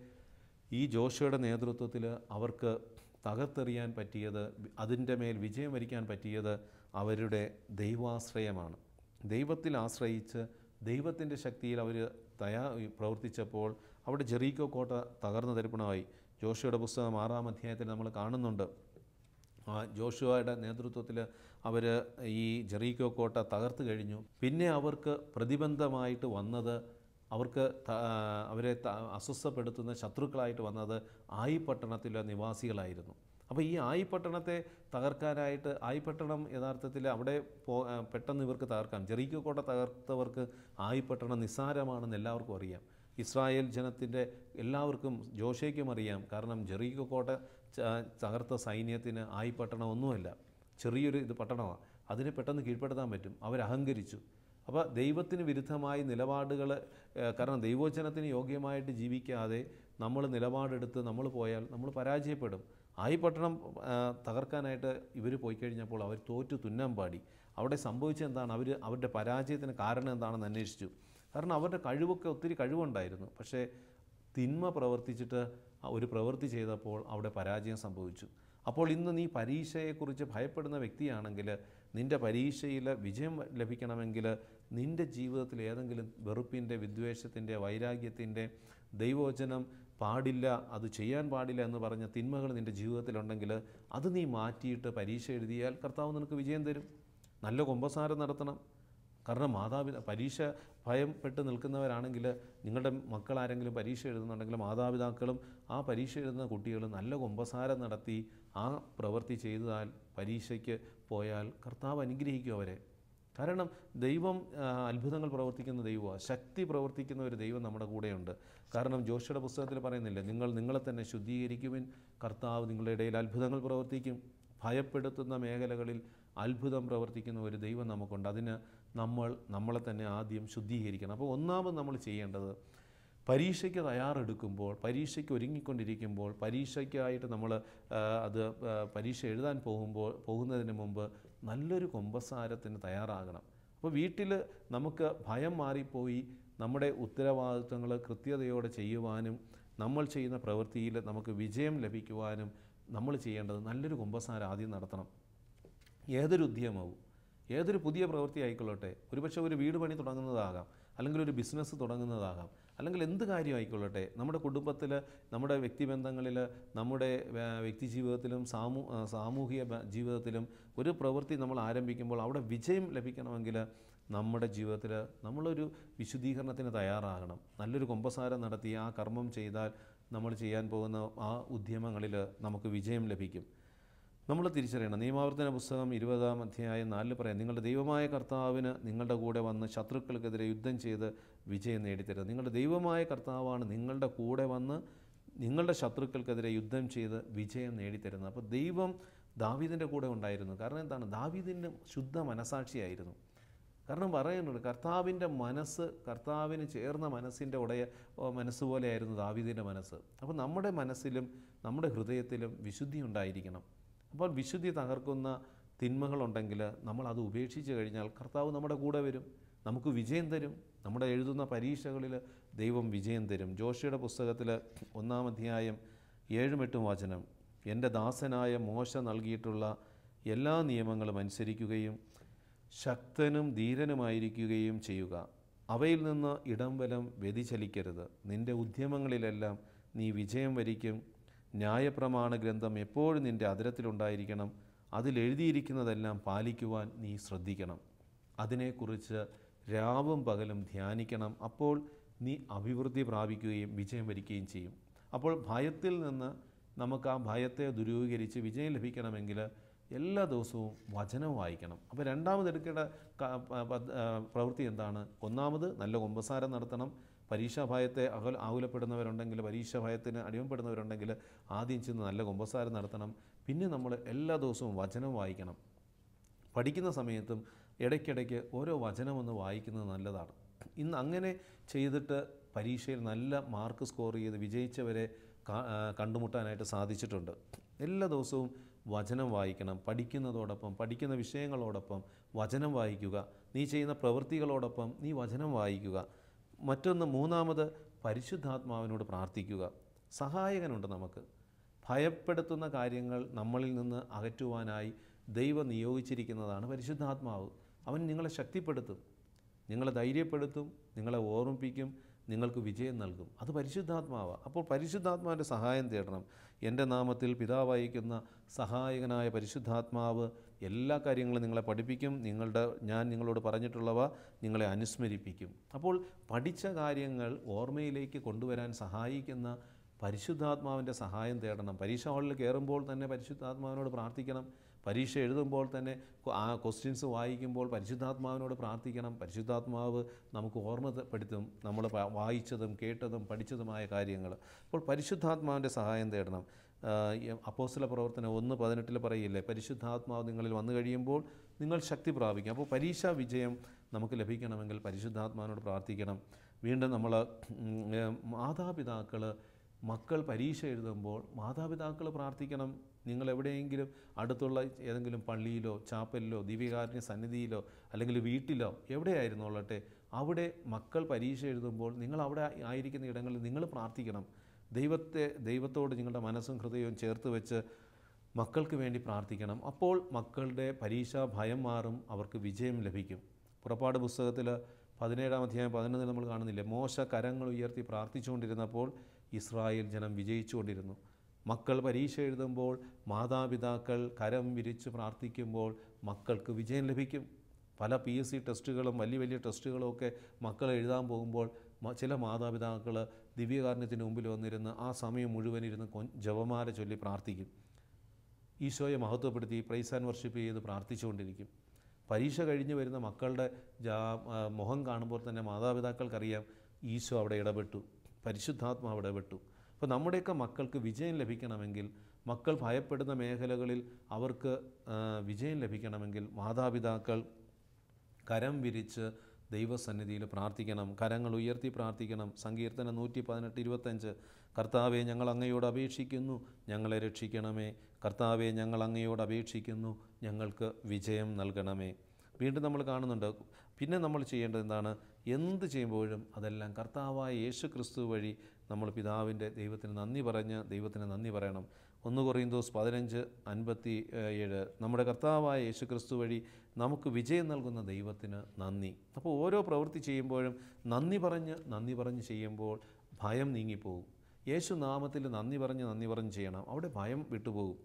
ഈ ജോഷയുടെ നേതൃത്വത്തിൽ അവർക്ക് തകർത്തെറിയാൻ പറ്റിയത് അതിന്റെ മേൽ വിജയം വരിക്കാൻ പറ്റിയത് അവരുടെ ദൈവാശ്രയമാണ്. ദൈവത്തിൽ ആശ്രയിച്ച് ദൈവത്തിന്റെ ശക്തിയിൽ അവർ തയ്യാ പ്രവർത്തിച്ചപ്പോൾ അവിടെ ജെറീക്കോ കോട്ട തകർന്നു തരിപ്പണമായി. ജോഷയുടെ പുസ്തകം ആറാം അധ്യായത്തിൽ നമ്മൾ കാണുന്നുണ്ട്. ജോഷുവയുടെ നേതൃത്വത്തിൽ അവർ ഈ ജെറീക്കോ കോട്ട തകർത്ത് കഴിഞ്ഞു. പിന്നെ അവർക്ക് പ്രതിബന്ധമായിട്ട് വന്നത് അവർക്ക് അവരെ അസ്വസ്ഥപ്പെടുത്തുന്ന ശത്രുക്കളായിട്ട് വന്നത് ആയി പട്ടണത്തിലെ നിവാസികളായിരുന്നു. അപ്പോൾ ഈ ആയി പട്ടണത്തെ തകർക്കാനായിട്ട് ആയി പട്ടണം യഥാർത്ഥത്തിൽ അവിടെ പോ പെട്ടെന്ന് ഇവർക്ക് തകർക്കാം. ജെറീക്കോ കോട്ട തകർത്തവർക്ക് ആയി പട്ടണം നിസ്സാരമാണെന്ന് എല്ലാവർക്കും അറിയാം. ഇസ്രായേൽ ജനത്തിന്റെ എല്ലാവർക്കും ജോഷയ്ക്കും അറിയാം. കാരണം ജെറീക്കോ കോട്ട തകർത്ത സൈന്യത്തിന് ആയി പട്ടണം ഒന്നുമല്ല ചെറിയൊരു ഇത് പട്ടണമാണ് അതിനെ പെട്ടെന്ന് കീഴ്പ്പെടുത്താൻ പറ്റും. അവരഹങ്കരിച്ചു. അപ്പോൾ ദൈവത്തിന് വിരുദ്ധമായി നിലപാടുകൾ കാരണം ദൈവോചനത്തിന് യോഗ്യമായിട്ട് ജീവിക്കാതെ നമ്മൾ നിലപാടെടുത്ത് നമ്മൾ പോയാൽ നമ്മൾ പരാജയപ്പെടും. ആയി പട്ടണം തകർക്കാനായിട്ട് ഇവർ പോയി കഴിഞ്ഞപ്പോൾ അവർ തോറ്റു തുന്നാൻ പാടി. അവിടെ സംഭവിച്ചെന്താണ് അവർ അവരുടെ പരാജയത്തിന് കാരണം എന്താണെന്ന് അന്വേഷിച്ചു. കാരണം അവരുടെ കഴിവൊക്കെ ഒത്തിരി കഴിവുണ്ടായിരുന്നു. പക്ഷേ തിന്മ പ്രവർത്തിച്ചിട്ട് ഒരു പ്രവൃത്തി ചെയ്തപ്പോൾ അവിടെ പരാജയം സംഭവിച്ചു. അപ്പോൾ ഇന്ന് നീ പരീക്ഷയെക്കുറിച്ച് ഭയപ്പെടുന്ന വ്യക്തിയാണെങ്കിൽ നിന്റെ പരീക്ഷയിൽ വിജയം ലഭിക്കണമെങ്കിൽ നിന്റെ ജീവിതത്തിൽ ഏതെങ്കിലും വെറുപ്പിന്റെ വിദ്വേഷത്തിന്റെ വൈരാഗ്യത്തിന്റെ ദൈവോചനം പാടില്ല അത് ചെയ്യാൻ പാടില്ല എന്ന് പറഞ്ഞ തിന്മകൾ നിന്റെ ജീവിതത്തിലുണ്ടെങ്കിൽ അത് നീ മാറ്റിയിട്ട് പരീക്ഷ എഴുതിയാൽ കർത്താവ് നിനക്ക് വിജയം തരും. നല്ല കൊമ്പസാരം നടത്തണം. കാരണം മാതാപിതാ പരീക്ഷ ഭയപ്പെട്ട് നിൽക്കുന്നവരാണെങ്കിൽ നിങ്ങളുടെ മക്കൾ ആരെങ്കിലും പരീക്ഷ എഴുതുന്നുണ്ടെങ്കിൽ മാതാപിതാക്കളും ആ പരീക്ഷ എഴുതുന്ന കുട്ടികൾ നല്ല കുമ്പസാരം നടത്തി ആ പ്രവൃത്തി ചെയ്താൽ പരീക്ഷയ്ക്ക് പോയാൽ കർത്താവ് അനുഗ്രഹിക്കും അവരെ. കാരണം ദൈവം അത്ഭുതങ്ങൾ പ്രവർത്തിക്കുന്ന ദൈവമാണ്. ശക്തി പ്രവർത്തിക്കുന്ന ഒരു ദൈവം നമ്മുടെ കൂടെയുണ്ട്. കാരണം ജോഷിയുടെ പുസ്തകത്തിൽ പറയുന്നില്ലേ നിങ്ങൾ നിങ്ങളെ തന്നെ ശുദ്ധീകരിക്കുവിൻ. കർത്താവ് നിങ്ങളുടെ ഇടയിൽ അത്ഭുതങ്ങൾ പ്രവർത്തിക്കും. ഭയപ്പെടുത്തുന്ന മേഖലകളിൽ അത്ഭുതം പ്രവർത്തിക്കുന്ന ഒരു ദൈവം നമുക്കുണ്ട്. അതിന് നമ്മൾ നമ്മളെ തന്നെ ആദ്യം ശുദ്ധീകരിക്കണം. അപ്പോൾ ഒന്നാമത് നമ്മൾ ചെയ്യേണ്ടത് പരീക്ഷയ്ക്ക് തയ്യാറെടുക്കുമ്പോൾ പരീക്ഷയ്ക്ക് ഒരുങ്ങിക്കൊണ്ടിരിക്കുമ്പോൾ പരീക്ഷയ്ക്കായിട്ട് നമ്മൾ അത് പരീക്ഷ എഴുതാൻ പോകുമ്പോൾ പോകുന്നതിന് മുമ്പ് നല്ലൊരു കൊമ്പസാരത്തിന് തയ്യാറാകണം. അപ്പോൾ വീട്ടിൽ നമുക്ക് ഭയം മാറിപ്പോയി നമ്മുടെ ഉത്തരവാദിത്വങ്ങൾ കൃത്യതയോടെ ചെയ്യുവാനും നമ്മൾ ചെയ്യുന്ന പ്രവൃത്തിയിൽ നമുക്ക് വിജയം ലഭിക്കുവാനും നമ്മൾ ചെയ്യേണ്ടത് നല്ലൊരു കുമ്പസാരം ആദ്യം നടത്തണം. ഏതൊരു ഉദ്യമവും ഏതൊരു പുതിയ പ്രവൃത്തി ആയിക്കൊള്ളട്ടെ ഒരുപക്ഷെ ഒരു വീട് പണി തുടങ്ങുന്നതാകാം അല്ലെങ്കിൽ ഒരു ബിസിനസ് തുടങ്ങുന്നതാകാം അല്ലെങ്കിൽ എന്ത് കാര്യം ആയിക്കൊള്ളട്ടെ നമ്മുടെ കുടുംബത്തിൽ നമ്മുടെ വ്യക്തിബന്ധങ്ങളിൽ നമ്മുടെ വ്യക്തി ജീവിതത്തിലും സാമൂ സാമൂഹിക ജീവിതത്തിലും ഒരു പ്രവൃത്തി നമ്മൾ ആരംഭിക്കുമ്പോൾ അവിടെ വിജയം ലഭിക്കണമെങ്കിൽ നമ്മുടെ ജീവിതത്തിൽ നമ്മളൊരു വിശുദ്ധീകരണത്തിന് തയ്യാറാകണം. നല്ലൊരു കൊമ്പസാരം നടത്തി ആ കർമ്മം ചെയ്താൽ നമ്മൾ ചെയ്യാൻ പോകുന്ന ആ ഉദ്യമങ്ങളിൽ നമുക്ക് വിജയം ലഭിക്കും. നമ്മൾ തിരിച്ചറിയണം. നിയമാവർത്തന പുസ്തകം ഇരുപതാം അധ്യായം നാലിൽ പറയാം നിങ്ങളുടെ ദൈവമായ കർത്താവിന് നിങ്ങളുടെ കൂടെ വന്ന് ശത്രുക്കൾക്കെതിരെ യുദ്ധം ചെയ്ത് വിജയം നേടിത്തരുന്നത് നിങ്ങളുടെ ദൈവമായ കർത്താവാണ് നിങ്ങളുടെ കൂടെ വന്ന് നിങ്ങളുടെ ശത്രുക്കൾക്കെതിരെ യുദ്ധം ചെയ്ത് വിജയം നേടിത്തരുന്നത്. അപ്പോൾ ദൈവം ദാവീദിന്റെ കൂടെ ഉണ്ടായിരുന്നു. കാരണം എന്താണ്? ദാവീദിന്റെ ശുദ്ധ മനസാക്ഷിയായിരുന്നു. കാരണം പറയുന്നുണ്ട് കർത്താവിന്റെ മനസ്സ് കർത്താവിന് ചേർന്ന മനസ്സിന്റെ ഉടയ മനസ്സ് പോലെയായിരുന്നു ദാവീദിന്റെ മനസ്സ്. അപ്പോൾ നമ്മുടെ മനസ്സിലും നമ്മുടെ ഹൃദയത്തിലും വിശുദ്ധി ഉണ്ടായിരിക്കണം. അപ്പോൾ വിശുദ്ധി തകർക്കുന്ന തിന്മകളുണ്ടെങ്കിൽ നമ്മൾ അത് ഉപേക്ഷിച്ച് കഴിഞ്ഞാൽ കർത്താവ് നമ്മുടെ കൂടെ വരും. നമുക്ക് വിജയം തരും. നമ്മുടെ എഴുതുന്ന പരീക്ഷകളിൽ ദൈവം വിജയം തരും. ജോഷിയുടെ പുസ്തകത്തിൽ ഒന്നാം അധ്യായം ഏഴും എട്ടും വചനം എന്റെ ദാസനായ മോശ നൽകിയിട്ടുള്ള എല്ലാ നിയമങ്ങളും അനുസരിക്കുകയും ശക്തനും ധീരനുമായിരിക്കുകയും ചെയ്യുക. അവയിൽ നിന്ന് ഇടംവലം വ്യതിചലിക്കരുത്. നിന്റെ ഉദ്യമങ്ങളിലെല്ലാം നീ വിജയം വരിക്കും. ന്യായപ്രമാണ ഗ്രന്ഥം എപ്പോഴും നിന്റെ അതിരത്തിലുണ്ടായിരിക്കണം. അതിലെഴുതിയിരിക്കുന്നതെല്ലാം പാലിക്കുവാൻ നീ ശ്രദ്ധിക്കണം. അതിനെക്കുറിച്ച് രാവും പകലും ധ്യാനിക്കണം. അപ്പോൾ നീ അഭിവൃദ്ധി പ്രാപിക്കുകയും വിജയം വരിക്കുകയും ചെയ്യും. അപ്പോൾ ഭയത്തിൽ നിന്ന് നമുക്ക് ആ ഭയത്തെ ദുരൂഹീകരിച്ച് വിജയം ലഭിക്കണമെങ്കിൽ എല്ലാ ദിവസവും വചനം വായിക്കണം. അപ്പോൾ രണ്ടാമത് എടുക്കേണ്ട പ്രവൃത്തി എന്താണ്? ഒന്നാമത് നല്ല കുമ്പസാരം നടത്തണം. പരീക്ഷാ ഭയത്തെ അകൽ ആകുലപ്പെടുന്നവരുണ്ടെങ്കിൽ പരീക്ഷാഭയത്തിന് അടിമപ്പെടുന്നവരുണ്ടെങ്കിൽ ആദ്യം ചെന്ന് നല്ല കുമ്പസാരം നടത്തണം. പിന്നെ നമ്മൾ എല്ലാ ദിവസവും വചനം വായിക്കണം. പഠിക്കുന്ന സമയത്തും ഇടയ്ക്കിടയ്ക്ക് ഓരോ വചനമൊന്ന് വായിക്കുന്നത് നല്ലതാണ്. ഇന്ന് അങ്ങനെ ചെയ്തിട്ട് പരീക്ഷയിൽ നല്ല മാർക്ക് സ്കോർ ചെയ്ത് വിജയിച്ചവരെ കണ്ടുമുട്ടാനായിട്ട് സാധിച്ചിട്ടുണ്ട്. എല്ലാ ദിവസവും വചനം വായിക്കണം. പഠിക്കുന്നതോടൊപ്പം പഠിക്കുന്ന വിഷയങ്ങളോടൊപ്പം വചനം വായിക്കുക. നീ ചെയ്യുന്ന പ്രവൃത്തികളോടൊപ്പം നീ വചനം വായിക്കുക. മറ്റൊന്ന് മൂന്നാമത് പരിശുദ്ധാത്മാവിനോട് പ്രാർത്ഥിക്കുക. സഹായകനുണ്ട് നമുക്ക്. ഭയപ്പെടുത്തുന്ന കാര്യങ്ങൾ നമ്മളിൽ നിന്ന് അകറ്റുവാനായി ദൈവം നിയോഗിച്ചിരിക്കുന്നതാണ് പരിശുദ്ധാത്മാവ്. അവൻ നിങ്ങളെ ശക്തിപ്പെടുത്തും. നിങ്ങളെ ധൈര്യപ്പെടുത്തും. നിങ്ങളെ ഓർമ്മിപ്പിക്കും. നിങ്ങൾക്ക് വിജയം നൽകും. അത് പരിശുദ്ധാത്മാവ്. അപ്പോൾ പരിശുദ്ധാത്മാവിന്റെ സഹായം തേടണം. എന്റെ നാമത്തിൽ പിതാവായിക്കുന്ന സഹായകനായ പരിശുദ്ധാത്മാവ് എല്ലാ കാര്യങ്ങളും നിങ്ങളെ പഠിപ്പിക്കും. നിങ്ങളുടെ ഞാൻ നിങ്ങളോട് പറഞ്ഞിട്ടുള്ളവ നിങ്ങളെ അനുസ്മരിപ്പിക്കും. അപ്പോൾ പഠിച്ച കാര്യങ്ങൾ ഓർമ്മയിലേക്ക് കൊണ്ടുവരാൻ സഹായിക്കുന്ന പരിശുദ്ധാത്മാവിന്റെ സഹായം തേടണം. പരീക്ഷ ഹാളിൽ കയറുമ്പോൾ തന്നെ പരിശുദ്ധാത്മാവിനോട് പ്രാർത്ഥിക്കണം. പരീക്ഷ എഴുതുമ്പോൾ തന്നെ ആ ക്വസ്റ്റ്യൻസ് വായിക്കുമ്പോൾ പരിശുദ്ധാത്മാവിനോട് പ്രാർത്ഥിക്കണം. പരിശുദ്ധാത്മാവ് നമുക്ക് ഓർമ്മപ്പെടുത്തും നമ്മൾ വായിച്ചതും കേട്ടതും പഠിച്ചതുമായ കാര്യങ്ങൾ. അപ്പോൾ പരിശുദ്ധാത്മാവിന്റെ സഹായം തേടണം. അപ്പോസ്തല പ്രവർത്തനം ഒന്ന് പതിനെട്ടിൽ പറയില്ലേ പരിശുദ്ധാത്മാവ് നിങ്ങളിൽ വന്നു കഴിയുമ്പോൾ നിങ്ങൾ ശക്തി പ്രാപിക്കും. അപ്പോൾ പരീക്ഷാ വിജയം നമുക്ക് ലഭിക്കണമെങ്കിൽ പരിശുദ്ധാത്മാവിനോട് പ്രാർത്ഥിക്കണം. വീണ്ടും നമ്മൾ മാതാപിതാക്കൾ മക്കൾ പരീക്ഷ എഴുതുമ്പോൾ മാതാപിതാക്കൾ പ്രാർത്ഥിക്കണം. നിങ്ങൾ എവിടെയെങ്കിലും അടുത്തുള്ള ഏതെങ്കിലും പള്ളിയിലോ ചാപ്പലിലോ ദിവ്യകാരുണ്യ സന്നിധിയിലോ അല്ലെങ്കിൽ വീട്ടിലോ എവിടെയായിരുന്നോളട്ടെ അവിടെ മക്കൾ പരീക്ഷ എഴുതുമ്പോൾ നിങ്ങൾ അവിടെ ആയിരിക്കുന്ന ഇടങ്ങളിൽ നിങ്ങൾ പ്രാർത്ഥിക്കണം. ദൈവത്തെ ദൈവത്തോട് നിങ്ങളുടെ മനസ്സും ഹൃദയവും ചേർത്ത് വെച്ച് മക്കൾക്ക് വേണ്ടി പ്രാർത്ഥിക്കണം. അപ്പോൾ മക്കളുടെ പരീക്ഷാ ഭയം മാറും അവർക്ക് വിജയം ലഭിക്കും. പുറപ്പാട് പുസ്തകത്തിൽ പതിനേഴാം അധ്യായം പതിനൊന്നിൽ നമ്മൾ കാണുന്നില്ലേ? മോശ കരങ്ങൾ ഉയർത്തി പ്രാർത്ഥിച്ചുകൊണ്ടിരുന്നപ്പോൾ ഇസ്രായേൽ ജനം വിജയിച്ചുകൊണ്ടിരുന്നു. മക്കൾ പരീക്ഷ എഴുതുമ്പോൾ മാതാപിതാക്കൾ കരം വിരിച്ച് പ്രാർത്ഥിക്കുമ്പോൾ മക്കൾക്ക് വിജയം ലഭിക്കും. പല പി എസ് സി ടെസ്റ്റുകളും വലിയ വലിയ ടെസ്റ്റുകളും ഒക്കെ മക്കൾ എഴുതാൻ പോകുമ്പോൾ ചില മാതാപിതാക്കൾ ദിവ്യകാരണത്തിന് മുമ്പിൽ വന്നിരുന്ന് ആ സമയം മുഴുവൻ ഇരുന്ന് ജപമാല ചൊല്ലി പ്രാർത്ഥിക്കും. ഈശോയെ മഹത്വപ്പെടുത്തി പ്രൈസ് ആൻഡ് വർഷിപ്പ് ചെയ്ത് പ്രാർത്ഥിച്ചുകൊണ്ടിരിക്കും. പരീക്ഷ കഴിഞ്ഞ് വരുന്ന മക്കളുടെ മുഖം കാണുമ്പോൾ തന്നെ മാതാപിതാക്കൾക്കറിയാം ഈശോ അവിടെ ഇടപെട്ടു പരിശുദ്ധാത്മാവ് ഇടപെട്ടു അപ്പോൾ നമ്മുടെയൊക്കെ മക്കൾക്ക് വിജയം ലഭിക്കണമെങ്കിൽ മക്കൾ ഭയപ്പെടുന്ന മേഖലകളിൽ അവർക്ക് വിജയം ലഭിക്കണമെങ്കിൽ മാതാപിതാക്കൾ കരം വിരിച്ച് ദൈവസന്നിധിയിൽ പ്രാർത്ഥിക്കണം കരങ്ങൾ ഉയർത്തി പ്രാർത്ഥിക്കണം. സങ്കീർത്തനം നൂറ്റി പതിനെട്ട് ഇരുപത്തഞ്ച്. കർത്താവെ ഞങ്ങൾ അങ്ങയോട് അപേക്ഷിക്കുന്നു ഞങ്ങളെ രക്ഷിക്കണമേ. കർത്താവെ ഞങ്ങൾ അങ്ങയോട് അപേക്ഷിക്കുന്നു ഞങ്ങൾക്ക് വിജയം നൽകണമേ. വീണ്ടും നമ്മൾ കാണുന്നുണ്ട് പിന്നെ നമ്മൾ ചെയ്യേണ്ടത് എന്താണ്? എന്ത് ചെയ്യുമ്പോഴും അതെല്ലാം കർത്താവായ യേശു ക്രിസ്തു വഴി നമ്മൾ പിതാവിന്റെ ദൈവത്തിന് നന്ദി പറഞ്ഞ് ദൈവത്തിന് നന്ദി പറയണം. ഒന്ന് കുറയും ദിവസം പതിനഞ്ച് അൻപത്തി ഏഴ്. നമ്മുടെ കർത്താവായ യേശു ക്രിസ്തു വഴി നമുക്ക് വിജയം നൽകുന്ന ദൈവത്തിന് നന്ദി. അപ്പോൾ ഓരോ പ്രവൃത്തി ചെയ്യുമ്പോഴും നന്ദി പറഞ്ഞ് നന്ദി പറഞ്ഞ് ചെയ്യുമ്പോൾ ഭയം നീങ്ങിപ്പോകും. യേശു നാമത്തിൽ നന്ദി പറഞ്ഞ് നന്ദി പറഞ്ഞ് ചെയ്യണം. അവിടെ ഭയം വിട്ടുപോകും.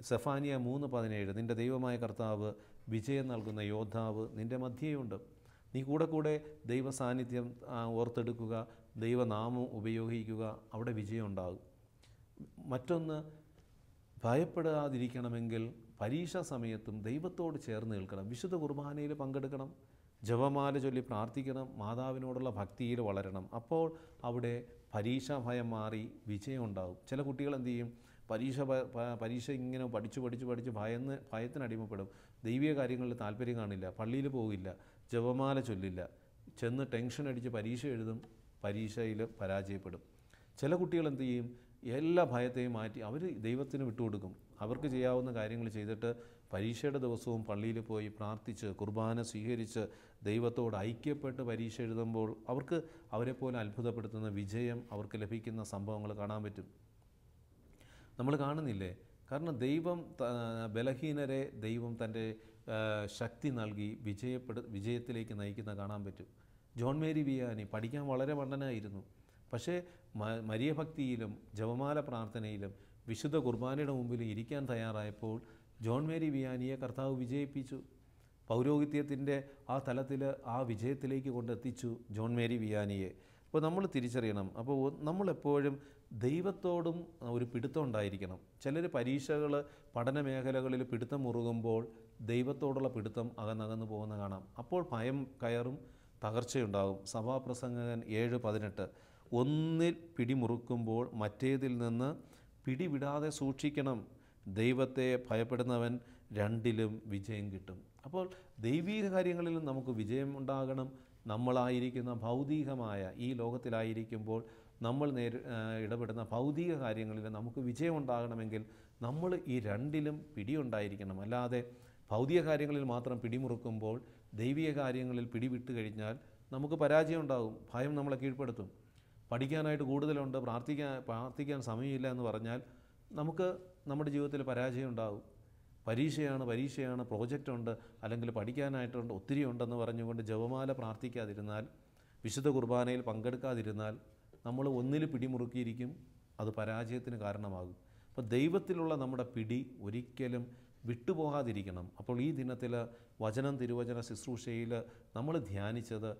സെഫാനിയ മൂന്ന് പതിനേഴ്. നിന്റെ ദൈവമായ കർത്താവ് വിജയം നൽകുന്ന യോദ്ധാവ് നിന്റെ മധ്യേയുണ്ട് നീ കൂടെ കൂടെ ദൈവ സാന്നിധ്യം ഓർത്തെടുക്കുക ദൈവനാമം ഉപയോഗിക്കുക അവിടെ വിജയം ഉണ്ടാകും മറ്റൊന്ന് ഭയപ്പെടാതിരിക്കണമെങ്കിൽ പരീക്ഷാ സമയത്തും ദൈവത്തോട് ചേർന്ന് നിൽക്കണം. വിശുദ്ധ കുർബാനയിൽ പങ്കെടുക്കണം ജപമാല ചൊല്ലി പ്രാർത്ഥിക്കണം മാതാവിനോടുള്ള ഭക്തിയിൽ വളരണം. അപ്പോൾ അവിടെ പരീക്ഷാ ഭയം മാറി വിജയം ഉണ്ടാകും ചില കുട്ടികൾ എന്തു ചെയ്യും? പരീക്ഷ പരീക്ഷ ഇങ്ങനെ പഠിച്ചു പഠിച്ചു പഠിച്ച് ഭയന്ന് ഭയത്തിന് അടിമപ്പെടും. ദൈവിക കാര്യങ്ങളിൽ താല്പര്യം കാണില്ല പള്ളിയിൽ പോകില്ല. ജപമാല ചൊല്ലില്ല. ചെന്ന് ടെൻഷൻ അടിച്ച് പരീക്ഷ എഴുതും പരീക്ഷയിൽ പരാജയപ്പെടും. ചില കുട്ടികൾ എന്ത് ചെയ്യും? എല്ലാ ഭയത്തെയും മാറ്റി അവർ ദൈവത്തിന് വിട്ടുകൊടുക്കും. അവർക്ക് ചെയ്യാവുന്ന കാര്യങ്ങൾ ചെയ്തിട്ട് പരീക്ഷയുടെ ദിവസവും പള്ളിയിൽ പോയി പ്രാർത്ഥിച്ച് കുർബാന സ്വീകരിച്ച് ദൈവത്തോട് ഐക്യപ്പെട്ട് പരീക്ഷ എഴുതുമ്പോൾ അവർക്ക് അവരെപ്പോലെ അത്ഭുതപ്പെടുത്തുന്ന വിജയം അവർക്ക് ലഭിക്കുന്ന സംഭവങ്ങൾ കാണാൻ പറ്റും. നമ്മൾ കാണുന്നില്ലേ? കാരണം ദൈവം ബലഹീനരെ ദൈവം തന്റെ ശക്തി നൽകി വിജയപ്പെടു വിജയത്തിലേക്ക് നയിക്കുന്ന കാണാൻ പറ്റും. ജോൺ മേരി വിയാനി പഠിക്കാൻ വളരെ വണ്ണനായിരുന്നു പക്ഷേ മരിയഭക്തിയിലും ജപമാല പ്രാർത്ഥനയിലും വിശുദ്ധ കുർബാനയുടെ മുമ്പിൽ ഇരിക്കാൻ തയ്യാറായപ്പോൾ ജോൺ മേരി വിയാനിയെ കർത്താവ് വിജയിപ്പിച്ചു. പൗരോഹിത്യത്തിന്റെ ആ തലത്തിൽ ആ വിജയത്തിലേക്ക് കൊണ്ടെത്തിച്ചു ജോൺ മേരി വിയാനിയെ. അപ്പോൾ നമ്മൾ തിരിച്ചറിയണം. അപ്പോൾ നമ്മളെപ്പോഴും ദൈവത്തോടും ഒരു പിടുത്തം ഉണ്ടായിരിക്കണം. ചിലർ പരീക്ഷകൾ പഠന മേഖലകളിൽ പിടുത്തം മുറുകുമ്പോൾ ദൈവത്തോടുള്ള പിടുത്തം അകന്നകന്നു പോകുന്ന കാണാം. അപ്പോൾ ഭയം കയറും തകർച്ചയുണ്ടാകും. സഭാപ്രസംഗകൻ ഏഴ് പതിനെട്ട്. ഒന്നിൽ പിടിമുറുക്കുമ്പോൾ മറ്റേതിൽ നിന്ന് പിടിവിടാതെ സൂക്ഷിക്കണം. ദൈവത്തെ ഭയപ്പെടുന്നവൻ രണ്ടിലും വിജയം കിട്ടും. അപ്പോൾ ദൈവീക കാര്യങ്ങളിലും നമുക്ക് വിജയം ഉണ്ടാകണം. നമ്മളായിരിക്കുന്ന ഭൗതികമായ ഈ ലോകത്തിലായിരിക്കുമ്പോൾ നമ്മൾ നേരി ഇടപെടുന്ന ഭൗതിക കാര്യങ്ങളിൽ നമുക്ക് വിജയം ഉണ്ടാകണമെങ്കിൽ നമ്മൾ ഈ രണ്ടിലും പിടിയുണ്ടായിരിക്കണം. അല്ലാതെ ഭൗതിക കാര്യങ്ങളിൽ മാത്രം പിടിമുറുക്കുമ്പോൾ ദൈവിക കാര്യങ്ങളിൽ പിടിവിട്ട് കഴിഞ്ഞാൽ നമുക്ക് പരാജയം ഉണ്ടാകും ഭയം നമ്മളെ കീഴ്പ്പെടുത്തും. പഠിക്കാനായിട്ട് കൂടുതലുണ്ട് പ്രാർത്ഥിക്കാൻ പ്രാർത്ഥിക്കാൻ സമയമില്ല എന്ന് പറഞ്ഞാൽ നമുക്ക് നമ്മുടെ ജീവിതത്തിൽ പരാജയം ഉണ്ടാകും. പരീക്ഷയാണ് പരീക്ഷയാണ് പ്രോജക്റ്റ് ഉണ്ട് അല്ലെങ്കിൽ പഠിക്കാനായിട്ടുണ്ട് ഒത്തിരി ഉണ്ടെന്ന് പറഞ്ഞുകൊണ്ട് ജപമാല പ്രാർത്ഥിക്കാതിരുന്നാൽ വിശുദ്ധ കുർബാനയിൽ പങ്കെടുക്കാതിരുന്നാൽ നമ്മൾ ഒന്നിൽ പിടിമുറുക്കിയിരിക്കും അത് പരാജയത്തിന് കാരണമാകും. അപ്പോൾ ദൈവത്തിലുള്ള നമ്മുടെ പിടി ഒരിക്കലും വിട്ടുപോകാതിരിക്കണം. അപ്പോൾ ഈ ദിനത്തിൽ വചനം തിരുവചന ശുശ്രൂഷയിൽ നമ്മൾ ധ്യാനിച്ചത്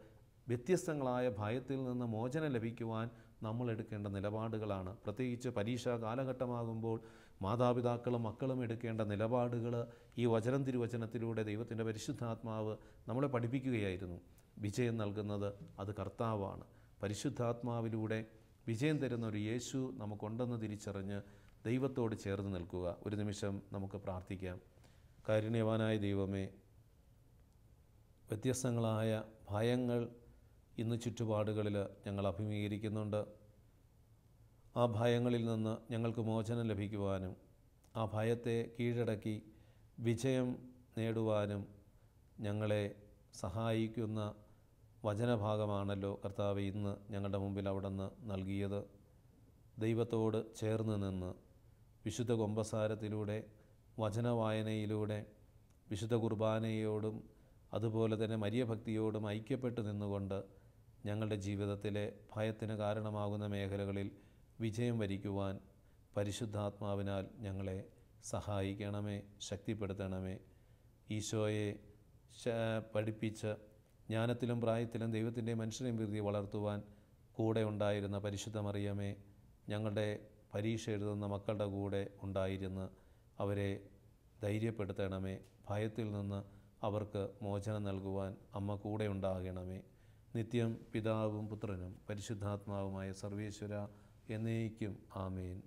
വ്യത്യസ്തങ്ങളായ ഭയത്തിൽ നിന്ന് മോചനം ലഭിക്കുവാൻ നമ്മൾ എടുക്കേണ്ട നിലപാടുകളാണ്. പ്രത്യേകിച്ച് പരീക്ഷാ കാലഘട്ടമാകുമ്പോൾ മാതാപിതാക്കളും മക്കളും എടുക്കേണ്ട നിലപാടുകൾ ഈ വചനം തിരുവചനത്തിലൂടെ ദൈവത്തിന്റെ പരിശുദ്ധാത്മാവ് നമ്മളെ പഠിപ്പിക്കുകയായിരുന്നു. വിജയം നൽകുന്നത് അത് കർത്താവാണ്. പരിശുദ്ധാത്മാവിലൂടെ വിജയം തരുന്ന ഒരു യേശു നമുക്കുണ്ടെന്ന് തിരിച്ചറിഞ്ഞ് ദൈവത്തോട് ചേർന്ന് നിൽക്കുക. ഒരു നിമിഷം നമുക്ക് പ്രാർത്ഥിക്കാം. കാരുണ്യവാനായ ദൈവമേ വ്യത്യസ്തങ്ങളായ ഭയങ്ങൾ ഇന്ന് ചുറ്റുപാടുകളിൽ ഞങ്ങൾ അഭിമുഖീകരിക്കുന്നുണ്ട്. ആ ഭയങ്ങളിൽ നിന്ന് ഞങ്ങൾക്ക് മോചനം ലഭിക്കുവാനും ആ ഭയത്തെ കീഴടക്കി വിജയം നേടുവാനും ഞങ്ങളെ സഹായിക്കുന്ന വചനഭാഗമാണല്ലോ കർത്താവ് ഇന്ന് ഞങ്ങളുടെ മുമ്പിൽ അവിടുന്ന് നൽകിയത്. ദൈവത്തോട് ചേർന്ന് നിന്ന് വിശുദ്ധ കൊമ്പസാരത്തിലൂടെ വചനവായനയിലൂടെ വിശുദ്ധ കുർബാനയോടും അതുപോലെ തന്നെ മരിയഭക്തിയോടും ഐക്യപ്പെട്ട് നിന്നുകൊണ്ട് ഞങ്ങളുടെ ജീവിതത്തിലെ ഭയത്തിന് കാരണമാകുന്ന മേഖലകളിൽ വിജയം വരിക്കുവാൻ പരിശുദ്ധാത്മാവിനാൽ ഞങ്ങളെ സഹായിക്കണമേ ശക്തിപ്പെടുത്തണമേ. ഈശോയെ പഠിപ്പിച്ച് ജ്ഞാനത്തിലും പ്രായത്തിലും ദൈവത്തിന്റെ മനുഷ്യനെയും പ്രീതി വളർത്തുവാൻ കൂടെ ഉണ്ടായിരുന്ന പരിശുദ്ധമറിയമേ ഞങ്ങളുടെ പരീക്ഷ എഴുതുന്ന മക്കളുടെ കൂടെ ഉണ്ടായിരുന്ന് അവരെ ധൈര്യപ്പെടുത്തണമേ. ഭയത്തിൽ നിന്ന് അവർക്ക് മോചനം നൽകുവാൻ അമ്മ കൂടെ ഉണ്ടാകണമേ. നിത്യം പിതാവും പുത്രനും പരിശുദ്ധാത്മാവുമായ സർവേശ്വര എന്നേക്കും ആമേൻ.